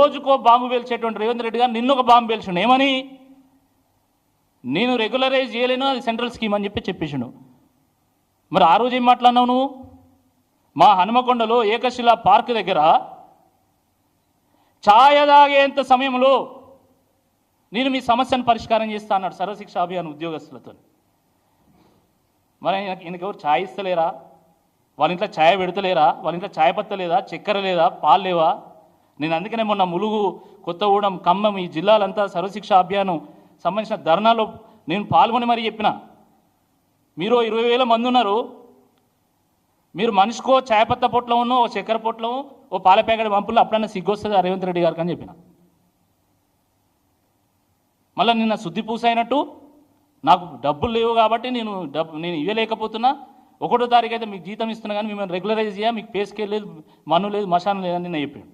రోజుకో బాంబు పేల్చేటువంటి రేవంత్ రెడ్డి గారు నిన్న ఒక బాంబు పేల్చిండు. ఏమని? నేను రెగ్యులరైజ్ చేయలేను అది సెంట్రల్ స్కీమ్ అని చెప్పి చెప్పేసిండు. మరి ఆ రోజు ఏం మాట్లాడినావు నువ్వు? మా హనుమకొండలో ఏకశిలా పార్క్ దగ్గర ఛాయ తాగేంత సమయంలో నేను మీ సమస్యను పరిష్కారం చేస్తా అన్నాడు సర్వశిక్ష అభియాన్ ఉద్యోగస్తులతో. మరి ఈయనకి ఎవరు ఛాయ్ ఇస్తలేరా? వాళ్ళ ఇంట్లో ఛాయ్ పెడతలేరా? వాళ్ళ ఇంట్లో ఛాయ్ పత్త లేదా చక్కెర లేదా? పాలు లేవా? నేను అందుకనే మొన్న ములుగు కొత్తగూడెం ఖమ్మం ఈ జిల్లాలంతా సర్వశిక్ష అభియానం సంబంధించిన ధర్నాలో నేను పాల్గొని మరీ చెప్పిన. మీరు ఇరవై వేల మంది ఉన్నారు. మీరు మనిషికో ఛాయ్ పొట్లం ఉన్నో ఓ చక్కెర పొట్లం ఓ పాల ప్యాకెట్ పంపులు అప్పుడన్నా సిగ్గొస్తుంది ఆ రేవంత్ రెడ్డి గారికి అని చెప్పిన. మళ్ళీ నిన్న శుద్ధి పూసైనట్టు నాకు డబ్బులు లేవు కాబట్టి నేను డబ్బు నేను ఇవ్వలేకపోతున్నా. ఒకటో తారీఖు అయితే మీకు జీతం ఇస్తున్నా కానీ మిమ్మల్ని రెగ్యులరైజ్ చేయ మీకు పే స్కేల్ లేదు మన్ను లేదు మశానం లేదని నిన్న చెప్పాడు.